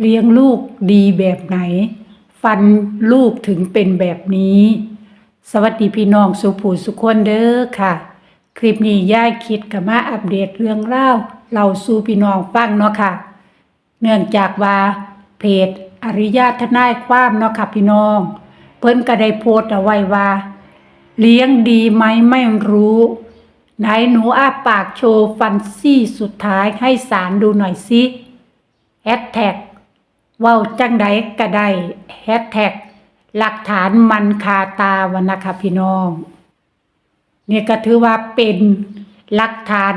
เลี้ยงลูกดีแบบไหน ฟันลูกถึงเป็นแบบนี้ สวัสดีพี่น้องสุผูสุขคนเด้อค่ะ คลิปนี้ย่ายคิดกับมาอัปเดตเรื่องเล่าเราสู่พี่น้องฟังเนาะค่ะ เนื่องจากว่าเพจอริยะทนายความเนาะค่ะพี่น้อง เพิ่นก็ได้โพสต์เอาไว้ว่า เลี้ยงดีไหมไม่รู้ไหนหนูอ้าปากโชว์ฟันซี่สุดท้ายให้สารดูหน่อยสิแฮชแท็ก เว้าจังใดก็ได้แฮชแท็กหลักฐานมันคาตาวันนะคะพี่น้องเนี่ยก็ถือว่าเป็นหลักฐาน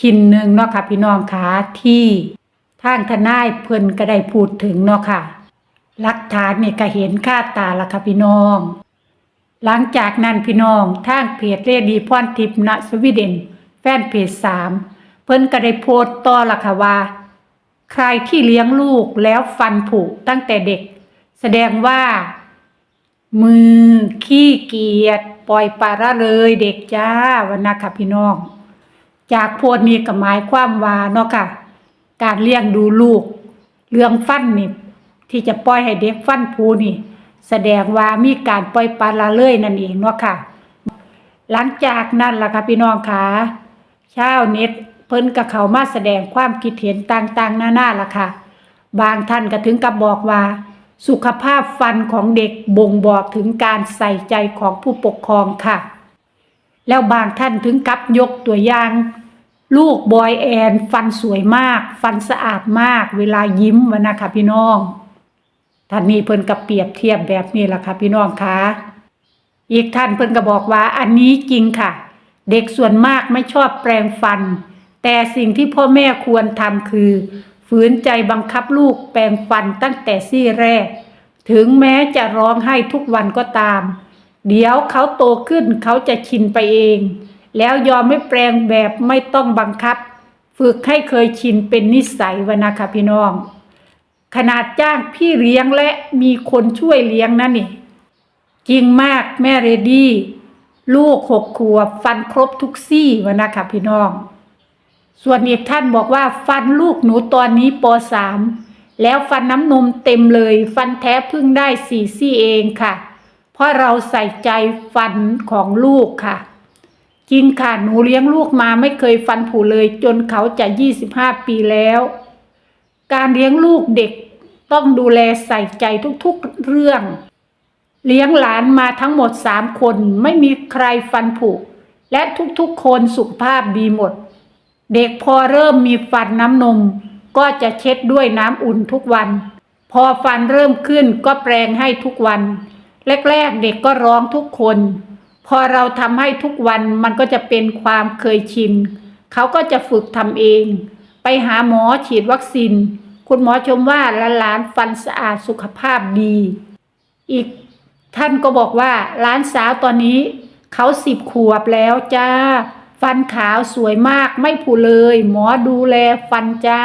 ชิ้นหนึ่งเนาะค่ะพี่น้องคะที่ทางทนายเพิ่นก็ได้พูดถึงเนาะค่ะหลักฐานนี่ก็เห็นค่าตาละค่ะพี่น้อง หลังจากนั้นพี่น้องทางเพจเรดีพรทิพย์ณสวีเดน แฟนเพจสามเพิ่นก็ได้โพสต์ต่อละค่ะว่า ใครที่เลี้ยงลูกแล้วฟันผุตั้งแต่เด็ก แสดงว่า มือขี้เกียจปล่อยปละละเลยเด็กจ้าวันนะค่ะพี่น้อง จากโพสต์นี้ก็หมายความว่าเนาะค่ะ การเลี้ยงดูลูก เรื่องฟันนี่ที่จะปล่อยให้เด็กฟันผุนี่ แสดงว่ามีการปล่อยปละละเลยนั่นเองเนาะค่ะ หลังจากนั้นล่ะค่ะพี่น้องค่ะชาวเน็ต พิ่นก็เขามาแสดงความคิดเห็นต่างๆ นานาล่ะค่ะ บางท่านก็ถึงกับบอกว่า สุขภาพฟันของเด็กบ่งบอกถึงการใส่ใจของผู้ปกครองค่ะ แล้วบางท่านถึงกับยกตัวอย่าง ลูกบอยแอน ฟันสวยมาก ฟันสะอาดมาก เวลายิ้มวะนะคะพี่น้องท่านนี้เพิ่นก็เปรียบเทียบแบบนี้ล่ะค่ะพี่น้องคะอีกท่านเพิ่นก็บอกว่าอันนี้จริงค่ะ เด็กส่วนมากไม่ชอบแปรงฟัน แต่สิ่งที่พ่อแม่ควรทำคือ ฝืนใจบังคับลูกแปรงฟันตั้งแต่ซี่แรก ถึงแม้จะร้องไห้ทุกวันก็ตาม เดี๋ยวเขาโตขึ้นเขาจะชินไปเอง แล้วยอมไม่แปลงแบบไม่ต้องบังคับ ฝึกให้เคยชินเป็นนิสัยวะนะคะพี่น้อง ขนาดจ้างพี่เลี้ยงและมีคนช่วยเลี้ยงนั่นนี่จริงมากแม่เรดี้ลูกหกขวบฟันครบทุกซี่วะนะคะพี่น้อง ส่วนอีกท่านบอกว่าฟันลูกหนูตอนนี้ปสามแล้วฟันน้ำนมเต็มเลย ฟันแท้เพิ่งได้สี่ซี่เองค่ะ เพราะเราใส่ใจฟันของลูกค่ะ จริงค่ะหนูเลี้ยงลูกมาไม่เคยฟันผุเลยจนเขาจะยี่สิบห้าปีแล้ว การเลี้ยงลูกเด็กต้องดูแลใส่ใจทุกๆเรื่อง เลี้ยงหลานมาทั้งหมดสามคนไม่มีใครฟันผุและทุกๆคนสุขภาพดีหมด เด็กพอเริ่มมีฟันน้ำนม ก็จะเช็ดด้วยน้ำอุ่นทุกวัน พอฟันเริ่มขึ้นก็แปรงให้ทุกวัน แรกๆเด็กก็ร้องทุกคน พอเราทำให้ทุกวันมันก็จะเป็นความเคยชิน เขาก็จะฝึกทำเอง ไปหาหมอฉีดวัคซีน คุณหมอชมว่าหลานฟันสะอาดสุขภาพดี อีกท่านก็บอกว่าหลานสาวตอนนี้ เขาสิบขวบแล้วจ้า ฟันขาวสวยมากไม่ผุเลย หมอดูแลฟันจ้า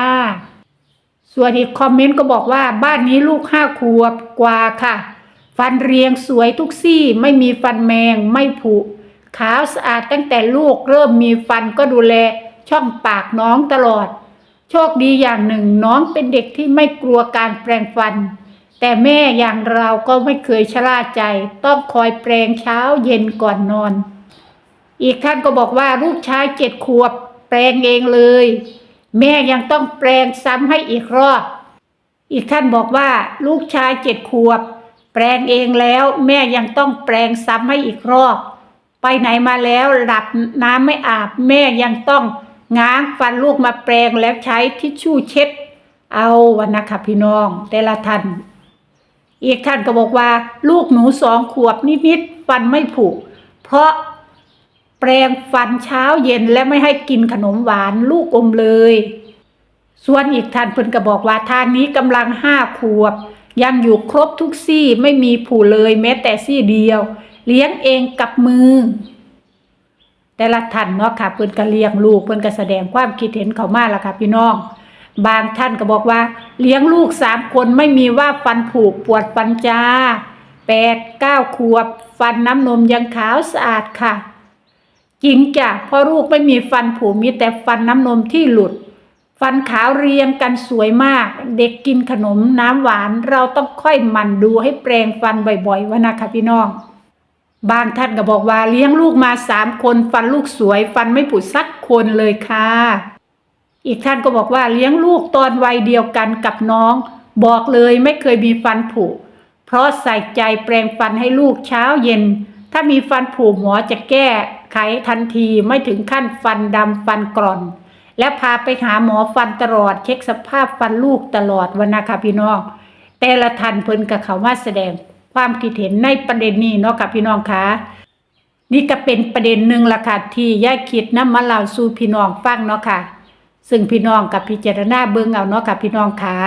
ส่วนอีกคอมเมนต์ก็บอกว่าบ้านนี้ลูกห้าขวบกว่าค่ะ ฟันเรียงสวยทุกซี่ ไม่มีฟันแมงไม่ผุ ขาวสะอาดตั้งแต่ลูกเริ่มมีฟันก็ดูแลช่องปากน้องตลอด โชคดีอย่างหนึ่งน้องเป็นเด็กที่ไม่กลัวการแปรงฟัน แต่แม่อย่างเราก็ไม่เคยชะล่าใจ ต้องคอยแปรงเช้าเย็นก่อนนอน อีกท่านก็บอกว่าลูกชายเจ็ดขวบแปรงเองเลย แม่ยังต้องแปรงซ้ำให้อีกรอบ อีกท่านบอกว่าลูกชายเจ็ดขวบ แปรงเองแล้วแม่ยังต้องแปรงซ้ำให้อีกรอบ ไปไหนมาแล้วหลับน้ำไม่อาบแม่ยังต้องง้างฟันลูกมาแปรงแล้วใช้ทิชชู่เช็ด เอาวันนะคะพี่น้องแต่ละท่านอีกท่านก็บอกว่า ลูกหนูสองขวบนิดๆฟันไม่ผุเพราะ แปรงฟันเช้าเย็นและไม่ให้กินขนมหวานลูกอมเลย ส่วนอีกท่านเพิ่นก็บอกว่าทางนี้กำลังห้าขวบ ยังอยู่ครบทุกซี่ไม่มีผุเลยแม้แต่ซี่เดียว เลี้ยงเองกับมือ แต่ละท่านเนาะค่ะเพิ่นก็เลี้ยงลูกเพิ่นก็แสดงความคิดเห็นเขามาแล้วค่ะพี่น้อง บางท่านก็บอกว่า เลี้ยงลูกสามคนไม่มีว่าฟันผุปวดฟันจ้าแปดเก้าขวบ ฟันน้ำนมยังขาวสะอาดค่ะ จริงจ้ะเพราะลูกไม่มีฟันผุมีแต่ฟันน้ำนมที่หลุด ฟันขาวเรียงกันสวยมาก เด็กกินขนมน้ำหวานเราต้องค่อยหมันดูให้แปรงฟันบ่อยๆวะนะคะพี่น้อง บางท่านก็บอกว่าเลี้ยงลูกมาสามคน ฟันลูกสวย ฟันไม่ผุสักคนเลยค่ะ อีกท่านก็บอกว่าเลี้ยงลูกตอนวัยเดียวกันกับน้อง บอกเลยไม่เคยมีฟันผุเพราะใส่ใจแปรงฟันให้ลูกเช้าเย็น ถ้ามีฟันผุหมอจะแก้ ขทันทีไม่ถึงขั้นฟันดำฟันกร่อน และพาไปหาหมอฟันตลอด เช็คสภาพฟันลูกตลอดวันนะคะพี่น้อง แต่ละท่านเพิ่นกับเขามาแสดงความคิดเห็นในประเด็นนี้เนาะค่ะพี่น้องคะนี่ก็เป็นประเด็นหนึ่งละค่ะที่ย่าคิดนำมาเล่าสู่พี่น้องฟังเนาะค่ะ ซึ่งพี่น้องกับพิจารณาเบิ่งเอาเนาะค่ะพี่น้องคะ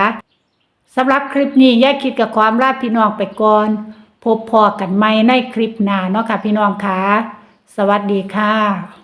สำหรับคลิปนี้ย่าคิดกับความลาพี่น้องไปก่อน พบพอกันใหม่ในคลิปหน้าเนาะค่ะพี่น้องคะ สวัสดีค่ะ